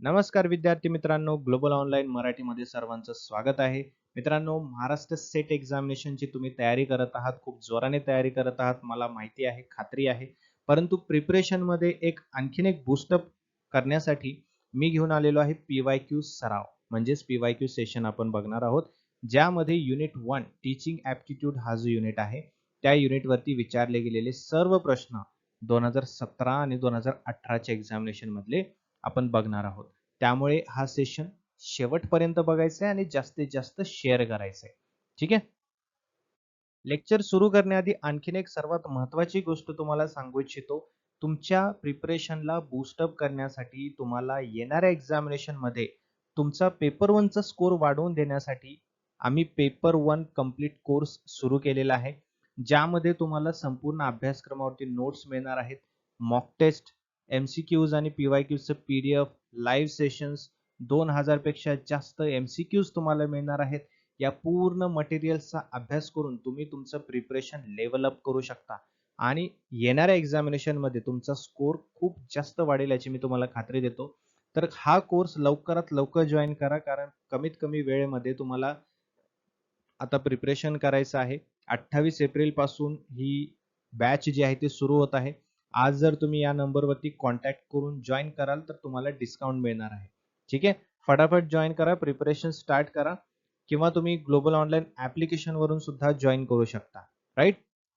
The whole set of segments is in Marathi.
नमस्कार विद्यार्थी मित्रांनो ग्लोबल ऑनलाईन मराठीमध्ये सर्वांचं स्वागत आहे. मित्रांनो महाराष्ट्र सेट एक्झामिनेशनची तुम्ही तयारी करत आहात खूप जोराने तयारी करत आहात मला माहिती आहे खात्री आहे. परंतु प्रिपरेशनमध्ये एक आणखीन एक बूस्टअप करण्यासाठी मी घेऊन आलेलो आहे पीवाय क्यू सराव. म्हणजेच पीवाय क्यू सेशन आपण बघणार आहोत ज्यामध्ये युनिट वन टीचिंग ऍप्टिट्यूड हा जो युनिट आहे त्या युनिटवरती विचारले गेलेले सर्व प्रश्न दोन हजार सतरा आणि दोन हजार अठराच्या एक्झामिनेशन मधले आपण बघणार आहोत. त्यामुळे हा सेशन शेवटपर्यंत बघायचा आहे आणि जास्तीत जास्त शेअर करायचं आहे ठीक आहे? लेक्चर सुरू करण्याआधी आणखीन एक सर्वात महत्वाची गोष्ट तुम्हाला सांगू इच्छितो. तुमच्या प्रिपरेशनला बूस्टअप करण्यासाठी तुम्हाला येणाऱ्या एक्झामिनेशनमध्ये तुमचा पेपर वनचा स्कोर वाढवून देण्यासाठी आम्ही पेपर वन कंप्लीट कोर्स सुरू केलेला आहे. ज्यामध्ये तुम्हाला संपूर्ण अभ्यासक्रमावरती नोट्स मिळणार आहेत. मॉक टेस्ट एमसीक्यूज आणि पीवायक्यूजचं पीडीएफ लाईव्ह सेशन्स दोन हजारपेक्षा जास्त एमसीक्यूज तुम्हाला मिळणार आहेत. या पूर्ण मटेरियल्सचा अभ्यास करून तुम्ही तुमचं प्रिपरेशन लेवल अप करू शकता. आणि येणाऱ्या एक्झामिनेशनमध्ये तुमचा स्कोर खूप जास्त वाढेल याची मी तुम्हाला खात्री देतो. तर हा कोर्स लवकरात लवकर जॉईन करा कारण कमीत कमी वेळेमध्ये तुम्हाला आता प्रिपरेशन करायचं आहे. अठ्ठावीस एप्रिलपासून ही बॅच जी आहे ती सुरू होत आहे. आज जर तुम्ही या नंबरवरती कॉन्टॅक्ट करून जॉईन कराल तर तुम्हाला डिस्काउंट मिळणार आहे. ठीक आहे? फटाफट जॉईन करा प्रिपरेशन स्टार्ट करा किंवा तुम्ही ग्लोबल ऑनलाईन ऍप्लिकेशन वरून सुद्धा जॉईन करू शकता. राईट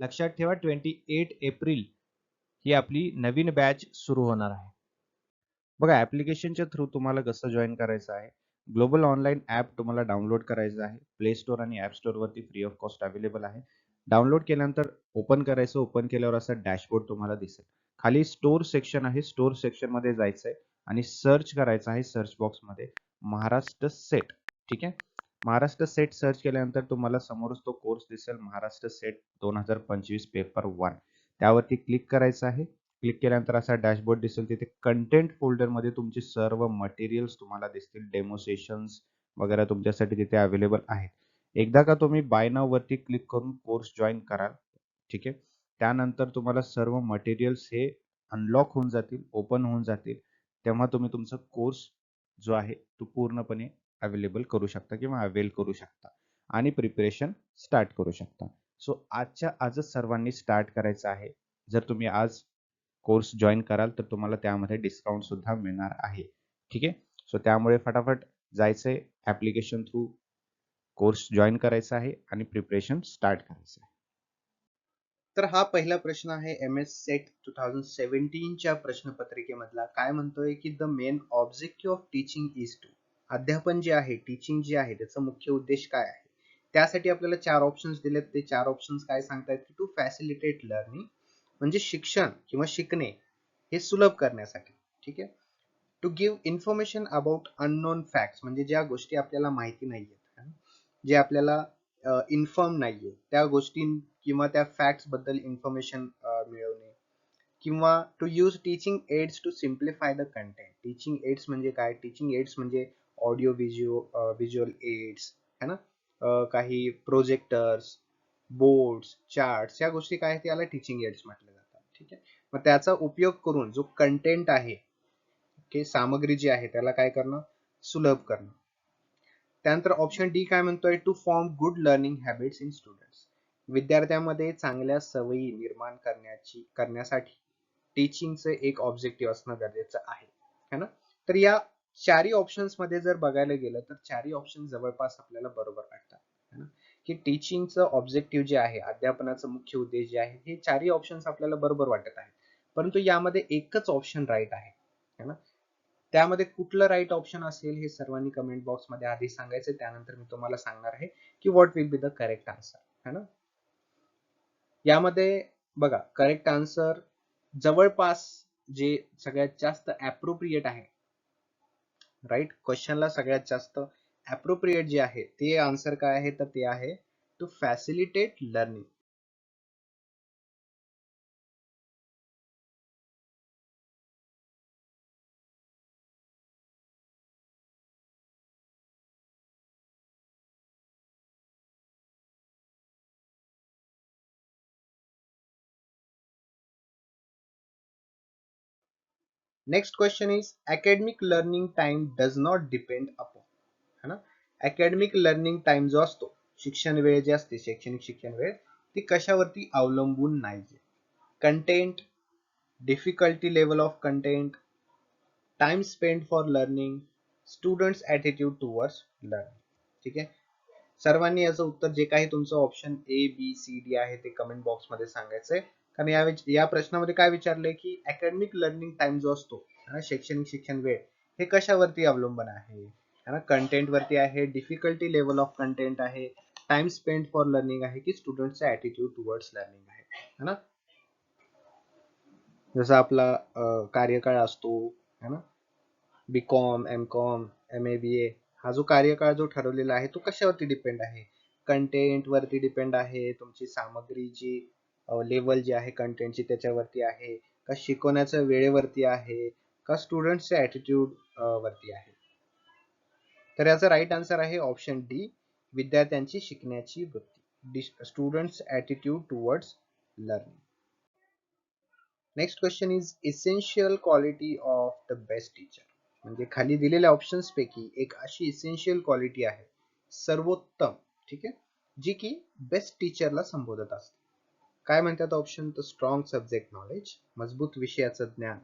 लक्षात ठेवा ट्वेंटी एट एप्रिल ही आपली नवीन बॅच सुरू होणार आहे. बघा ऍप्लिकेशनच्या थ्रू तुम्हाला कसं जॉईन करायचं आहे? ग्लोबल ऑनलाईन ऍप तुम्हाला डाउनलोड करायचं आहे. प्ले स्टोअर आणि ऍप स्टोअर वरती फ्री ऑफ कॉस्ट अवेलेबल आहे. डाउनलोड केल्यानंतर ओपन करायचं ओपन केल्यावर असा डॅशबोर्ड तुम्हाला दिसेल. खाली स्टोअर सेक्शन आहे स्टोर सेक्शनमध्ये जायचंय आणि सर्च करायचं आहे सर्च बॉक्समध्ये महाराष्ट्र सेट. ठीक आहे? महाराष्ट्र सेट सर्च केल्यानंतर तुम्हाला समोरच तो कोर्स दिसेल महाराष्ट्र सेट दोन हजार पंचवीस पेपर वन. त्यावरती क्लिक करायचं आहे. क्लिक केल्यानंतर असा डॅशबोर्ड दिसेल तिथे कंटेंट फोल्डरमध्ये तुमचे सर्व मटेरियल्स तुम्हाला दिसतील डेमो सेशन्स वगैरे तुमच्यासाठी तिथे अवेलेबल आहेत. एकदा का तुम्ही बाय नाव वरती क्लिक करून कोर्स जॉईन कराल ठीक आहे? त्यानंतर तुम्हाला सर्व मटेरियल्स हे अनलॉक होऊन जातील ओपन होऊन जातील. तेव्हा तुम्ही तुमचा कोर्स जो आहे तो पूर्णपणे अवेलेबल करू शकता किंवा अवेल करू शकता आणि प्रिपरेशन स्टार्ट करू शकता. सो आजच्या आजच सर्वांनी स्टार्ट करायचं आहे. जर तुम्ही आज कोर्स जॉईन कराल तर तुम्हाला त्यामध्ये डिस्काउंट सुद्धा मिळणार आहे. ठीक आहे? सो त्यामुळे फटाफट जायचंय ऍप्लिकेशन थ्रू कोर्स जॉईन करायचा आहे आणि प्रिपरेशन स्टार्ट करायचं आहे. तर हा पहिला प्रश्न आहे M S SET two thousand सेव्हन्टीनच्या प्रश्नपत्रिकेमधला. काय म्हणतोय की the main objective of teaching is to अध्यापन जे आहे टीचिंग जे आहे त्याचा मुख्य उद्देश काय आहे? त्यासाठी आपल्याला चार ऑप्शन्स दिलेत. ते चार ऑप्शन्स काय सांगतायत की टू फॅसिलिटेट लर्निंग म्हणजे शिक्षण किंवा शिकणे हे सुलभ करण्यासाठी. ठीक आहे? To give information about unknown facts म्हणजे ज्या गोष्टी आपल्याला माहिती नाहीयेत जे आपल्याला इन्फॉर्म नाहीये. त्या गोष्टी किंवा त्या फॅक्ट्सबद्दल इन्फॉर्मेशन मिळवणे. किंवा to use teaching aids to simplify the content teaching aids म्हणजे काय? टीचिंग एड्स म्हणजे ऑडिओ व्हिज्युअल व्हिज्युअल एड्स है ना? काही प्रोजेक्टर्स बोर्ड्स चार्ट्स या गोष्टी काय त्याला टीचिंग एड्स म्हटलं जातात ठीक आहे? मग त्याचा उपयोग करून जो कंटेंट आहे सामग्री जी आहे त्याला काय करणं? सुलभ करणं. त्यानंतर ऑप्शन डी काय म्हणतोय? To form good learning habits in students विद्यार्थ्यांमध्ये चांगल्या सवयी निर्माण करण्याची करण्यासाठी टीचिंगचं एक ऑब्जेक्टिव्ह असणं गरजेचं आहे. है ना? तर या चारही ऑप्शन्समध्ये जर बघायला गेलं तर चारही ऑप्शन जवळपास आपल्याला बरोबर वाटतात. की टीचिंगचं ऑब्जेक्टिव्ह जे आहे अध्यापनाचं मुख्य उद्देश जे आहे हे चारही ऑप्शन्स आपल्याला बरोबर वाटत आहेत. परंतु यामध्ये एकच ऑप्शन राईट आहे. है ना? त्यामध्ये कुठलं राईट ऑप्शन असेल हे सर्वांनी कमेंट बॉक्समध्ये आधी सांगायचं त्यानंतर मी तुम्हाला सांगणार आहे की what will be the correct answer है ना? यामध्ये बघा करेक्ट आन्सर जवळपास जे सगळ्यात जास्त अप्रोप्रिएट आहे राईट क्वेश्चनला सगळ्यात जास्त अप्रोप्रिएट जे आहे ते आन्सर काय आहे? तर ते आहे to facilitate learning next question is academic learning time does not depend upon है ना? अकॅडमिक लर्निंग टाइम जो असतो शिक्षण वेळ जे असते शैक्षणिक शिक्षण वेळ ती कशावरती अवलंबून नाही content difficulty level of content time spend for learning students attitude towards learning ठीक आहे? सर्वांनी याचं उत्तर जे काही तुमचं option A B C D आहे ते कमेंट बॉक्समध्ये सांगायचंय. कारण या या प्रश्नामध्ये काय विचारलंय की अकॅडमिक लर्निंग टाइम जो असतो ना, शैक्षणिक शिक्षण वेळ हे कशावरती अवलंबून आहे? ना कंटेंट वरती आहे डिफिकल्टी लेवल ऑफ कंटेंट आहे टाइम स्पेंड फॉर लर्निंग आहे की स्टुडंटचा ॲटिट्यूड टुवर्ड्स लर्निंग आहे. है ना? जसा आपला कार्यकाळ असतो है ना? B com M com M A B A हा जो कार्यकाळ जो ठरवलेला आहे तो कशावरती डिपेंड आहे? कंटेंट वरती डिपेंड आहे तुमची सामग्री जी लेवल जी आहे कंटेंटची त्याच्यावरती आहे का शिकवण्याच्या वेळेवरती आहे का स्टुडंटच्या ॲटिट्यूड वरती आहे? तर याचा राईट आन्सर आहे ऑप्शन डी विद्यार्थ्यांची शिकण्याची वृत्ती. Students attitude towards learning next question is essential quality of the best teacher म्हणजे खाली दिलेल्या ऑप्शन्स पैकी एक अशी इसेन्शियल क्वालिटी आहे सर्वोत्तम. ठीक आहे? जी की बेस्ट टीचरला संबोधत असते. काय म्हणतात ऑप्शन तर स्ट्रॉंग सब्जेक्ट नॉलेज मजबूत विषयाचं ज्ञान.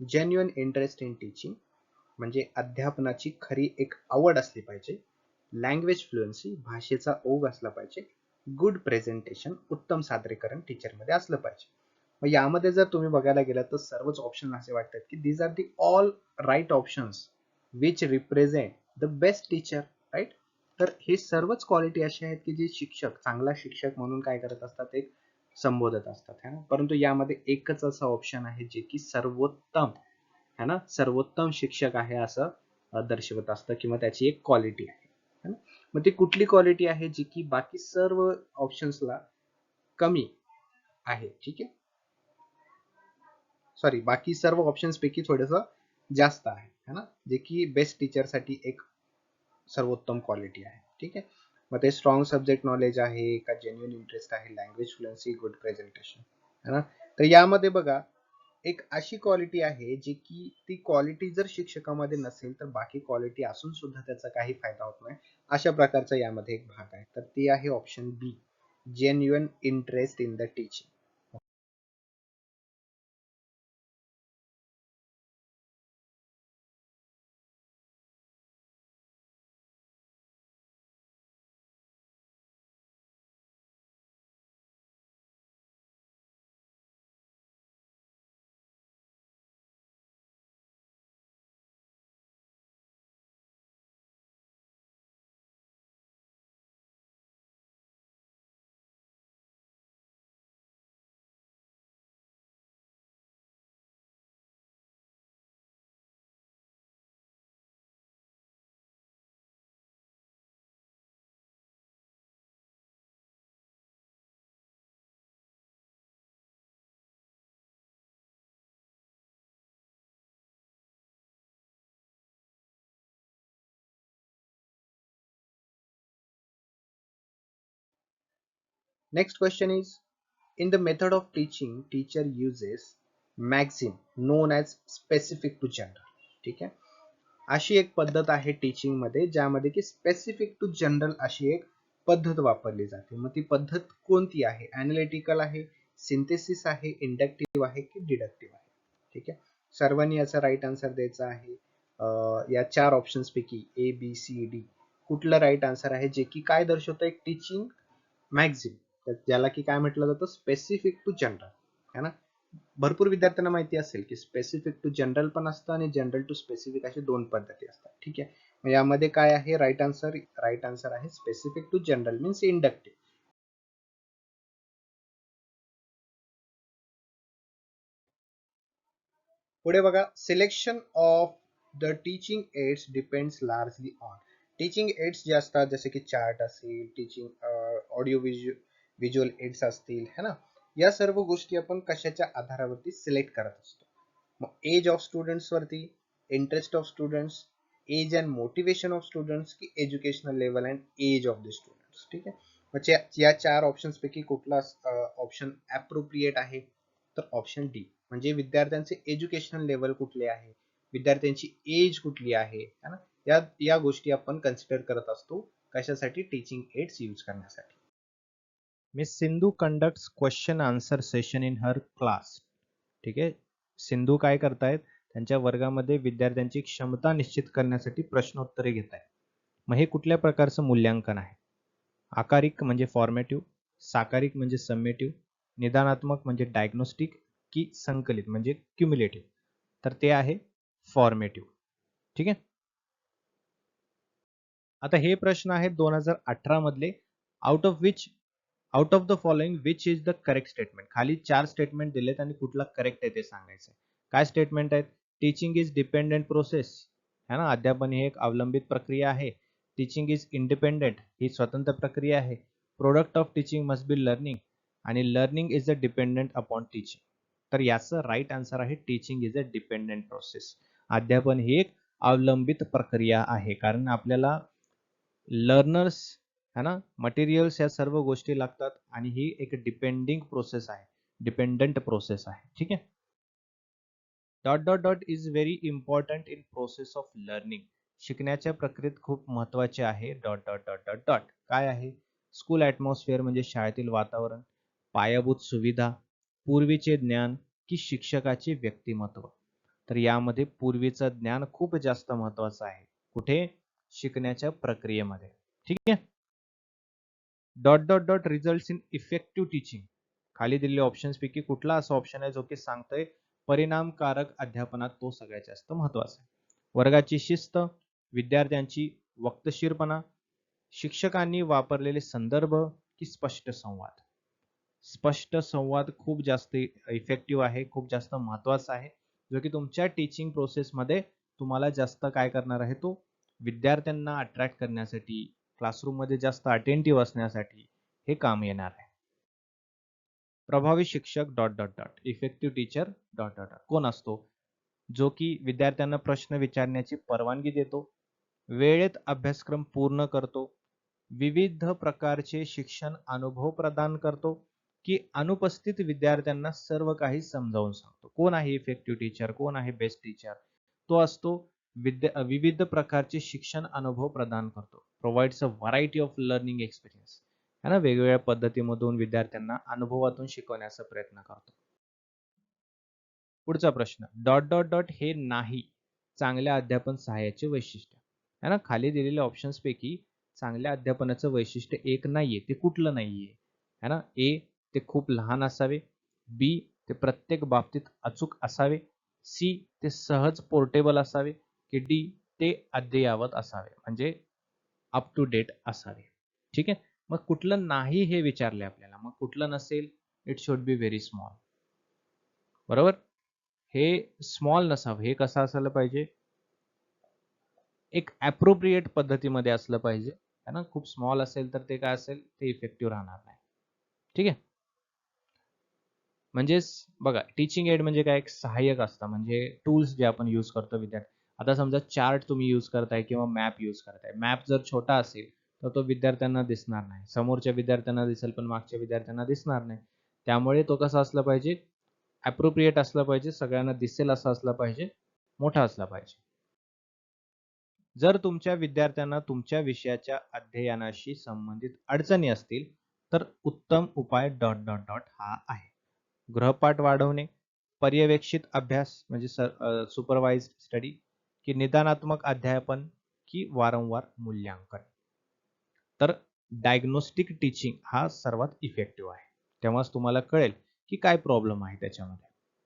जेन्युअन इंटरेस्ट इन टीचिंग म्हणजे अध्यापनाची खरी एक आवड असली पाहिजे. लँग्वेज फ्लुएन्सी भाषेचा ओघ असला पाहिजे. गुड प्रेझेंटेशन उत्तम सादरीकरण टीचरमध्ये असलं पाहिजे. मग यामध्ये जर तुम्ही बघायला गेलात तर सर्वच ऑप्शन असे वाटतात की these are the all right options which represent the best teacher right तर हे सर्वच क्वालिटी असे आहेत की जे शिक्षक चांगला शिक्षक म्हणून काय करत असतात एक संबोधत असतात है ना? परंतु यामध्ये एकच असं ऑप्शन आहे जे की सर्वोत्तम है ना? सर्वोत्तम शिक्षक आहे असं दर्शवत असतं किंवा त्याची एक क्वालिटी आहे ना? मग ती कुठली क्वालिटी आहे जी की बाकी सर्व ऑप्शन्सला कमी आहे ठीक आहे? सॉरी बाकी सर्व ऑप्शन्स पैकी थोडस जास्त आहे है ना? जे की बेस्ट टीचरसाठी एक सर्वोत्तम क्वालिटी आहे. ठीक आहे? मग ते स्ट्रॉंग सब्जेक्ट नॉलेज आहे का जेन्युन इंटरेस्ट आहे? लँग्वेज फ्लुएन्सी गुड प्रेझेंटेशन है ना? तर यामध्ये बघा एक अशी क्वालिटी आहे जी की ती क्वालिटी जर शिक्षकामध्ये नसेल तर बाकी क्वालिटी असून सुद्धा त्याचा काही फायदा होत नाही. अशा प्रकारचा यामध्ये एक भाग आहे. तर ते आहे option B genuine interest in the teaching Next question is In the method of teaching, teacher uses maxim known as specific to general. ठीक आहे? अशी एक पद्धत आहे टीचिंगमध्ये ज्यामध्ये की स्पेसिफिक टू जनरल अशी एक पद्धत वापरली जाते. मग ती पद्धत कोणती आहे? अनालिटिकल आहे सिंथेसिस आहे इंडक्टिव्ह आहे की डिडक्टिव्ह आहे? ठीक आहे? सर्वांनी याचा राईट आन्सर द्यायचा आहे. या चार ऑप्शन्स पैकी ए बी सी डी कुठलं राईट आन्सर आहे? जे की काय दर्शवतं? एक टीचिंग मॅगझिन ज्याला की काय म्हटलं जातं? स्पेसिफिक टू जनरल है ना? भरपूर विद्यार्थ्यांना माहिती असेल की स्पेसिफिक टू जनरल पण असतं आणि जनरल टू स्पेसिफिक अशी दोन पद्धती असतात. ठीक आहे? यामध्ये काय आहे? राईट आन्सर राईट आन्सर आहे specific to general means inductive पुढे बघा selection of the teaching aids depends largely on teaching aids जे असतात जसे की चार्ट असेल teaching audio uh, visual aids असतील है ना? या सर्व गोष्टी आपण कशाच्या आधारावरती सिलेक्ट करत असतो? मग एज ऑफ स्टुडंट्स वरती interest of students age and motivation of students की educational level and age of the students ठीक आहे? मग या चार ऑप्शन्स पैकी कुठला ऑप्शन ॲप्रोप्रिएट आहे? तर ऑप्शन डी म्हणजे विद्यार्थ्यांचे एज्युकेशनल लेवल कुठले आहे? विद्यार्थ्यांची एज कुठली आहे? है ना? या या गोष्टी आपण कन्सिडर करत असतो कशासाठी? टीचिंग एड्स यूज करण्यासाठी. Miss Sindhu conducts question answer session in her class ठीक आहे? सिंधू काय करतायत? त्यांच्या वर्गामध्ये विद्यार्थ्यांची क्षमता निश्चित करण्यासाठी प्रश्नोत्तरे घेत आहेत मग हे कुठल्या प्रकारचं मूल्यांकन आहे? आकारिक म्हणजे फॉर्मेटिव्ह साकारिक म्हणजे सबमेटिव्ह निदानात्मक म्हणजे डायग्नोस्टिक की संकलित म्हणजे क्युम्युलेटिव्ह तर ते आहे फॉर्मेटिव्ह ठीक आहे? आता हे प्रश्न आहेत दोन हजार अठरा मधले out of which out of the following which is the correct statement खाली चार स्टेटमेंट दिलेत आणि कुठला करेक्ट आहे ते सांगायचं काय स्टेटमेंट आहेत? टीचिंग इज डिपेंडेंट प्रोसेस है ना? अध्यापन ही एक अवलंबित प्रक्रिया आहे. टीचिंग इज इंडिपेंडेंट ही स्वतंत्र प्रक्रिया आहे. Product of teaching must be learning आणि learning is a dependent upon teaching तर याचं राईट आन्सर आहे teaching is a dependent process अध्यापन ही एक अवलंबित प्रक्रिया आहे. कारण आपल्याला लर्नर्स है ना? मटेरियल्स या सर्व गोष्टी लागतात आणि ही एक डिपेंडिंग प्रोसेस आहे. डिपेंडंट प्रोसेस आहे. ठीक आहे? Dot dot dot is very important in process of learning शिकण्याच्या प्रक्रियेत खूप महत्त्वाचे आहे. Dot dot dot dot dot काय आहे? स्कूल ॲटमॉस्फिअर म्हणजे शाळेतील वातावरण पायाभूत सुविधा पूर्वीचे ज्ञान की शिक्षकाचे व्यक्तिमत्व. तर यामध्ये पूर्वीचं ज्ञान खूप जास्त महत्वाचं आहे. कुठे? शिकण्याच्या प्रक्रियेमध्ये. ठीक आहे? Dot dot dot result in effective teaching खाली दिलेल्या ऑप्शन्स पैकी कुठला असा ऑप्शन आहे जो की सांगतोय परिणामकारक अध्यापनात तो सगळ्यात जास्त महत्त्वाचा आहे. वर्गाची शिस्त विद्यार्थ्यांची वक्तशीरपणा शिक्षकांनी वापरलेले संदर्भ की स्पष्ट संवाद. स्पष्ट संवाद खूप जास्त इफेक्टिव्ह आहे खूप जास्त महत्त्वाचा आहे. जो की तुमच्या टीचिंग प्रोसेसमध्ये तुम्हाला जास्त काय करणार आहे तो विद्यार्थ्यांना अट्रॅक्ट करण्यासाठी क्लासरूममध्ये जास्त अटेंटिव्ह असण्यासाठी हे काम येणार आहे. प्रभावी शिक्षक dot dot dot effective teacher dot dot dot कोण असतो? जो की विद्यार्थ्यांना प्रश्न विचारण्याची परवानगी देतो वेळेत अभ्यासक्रम पूर्ण करतो विविध प्रकारचे शिक्षण अनुभव प्रदान करतो की अनुपस्थित विद्यार्थ्यांना सर्व काही समजावून सांगतो. कोण आहे इफेक्टिव्ह टीचर कोण आहे बेस्ट टीचर तो असतो विद्या विविध प्रकारचे शिक्षण अनुभव प्रदान करतो. Provides a variety of learning experience है ना? वेगवेगळ्या पद्धतीमधून विद्यार्थ्यांना अनुभवातून शिकवण्याचा प्रयत्न करतो. पुढचा प्रश्न. डॉट डॉट डॉट हे नाही. चांगल्या अध्यापन सहाय्याचे वैशिष्ट्य. है ना? खाली दिलेल्या ऑप्शन्स पैकी चांगल्या अध्यापनाचं वैशिष्ट्य एक नाहीये ते कुठलं नाहीये. है ना? ए ते खूप लहान असावे. बी ते प्रत्येक बाबतीत अचूक असावे. सी ते सहज पोर्टेबल असावे. की डी ते अद्ययावत असावे म्हणजे अप टू डेट असावे. ठीक आहे? मग कुठलं नाही हे विचारले आपल्याला मग कुठलं नसेल it should be very small बरोबर? हे स्मॉल नसावं हे कसं असायला पाहिजे? एक अप्रोप्रिएट पद्धतीमध्ये असलं पाहिजे. है ना? खूप स्मॉल असेल तर ते काय असेल? ते इफेक्टिव्ह राहणार नाही. ठीक आहे? म्हणजेच बघा टीचिंग एड म्हणजे काय? एक सहाय्यक असतं. म्हणजे टूल्स जे आपण यूज करतो विद्यार्थी. आता समजा चार्ट तुम्ही यूज करताय किंवा मॅप यूज करताय. मॅप जर छोटा असेल तर तो विद्यार्थ्यांना दिसणार नाही. समोरच्या विद्यार्थ्यांना दिसेल पण मागच्या विद्यार्थ्यांना दिसणार नाही. त्यामुळे तो कसा असला पाहिजे? अप्रोप्रिएट असला पाहिजे. सगळ्यांना दिसेल असा असला पाहिजे. मोठा असला पाहिजे. जर तुमच्या विद्यार्थ्यांना तुमच्या विषयाच्या अध्ययनाशी संबंधित अडचणी असतील तर उत्तम उपाय डॉट डॉट डॉट हा आहे. गृहपाठ वाढवणे पर्यवेक्षित अभ्यास म्हणजे सुपरवाइज स्टडी की निदानात्मक अध्यापन की वारंवार मूल्यांकन. तर डायग्नोस्टिक टीचिंग हा सर्वात इफेक्टिव्ह आहे. तेव्हाच तुम्हाला कळेल की काय प्रॉब्लेम आहे त्याच्यामध्ये.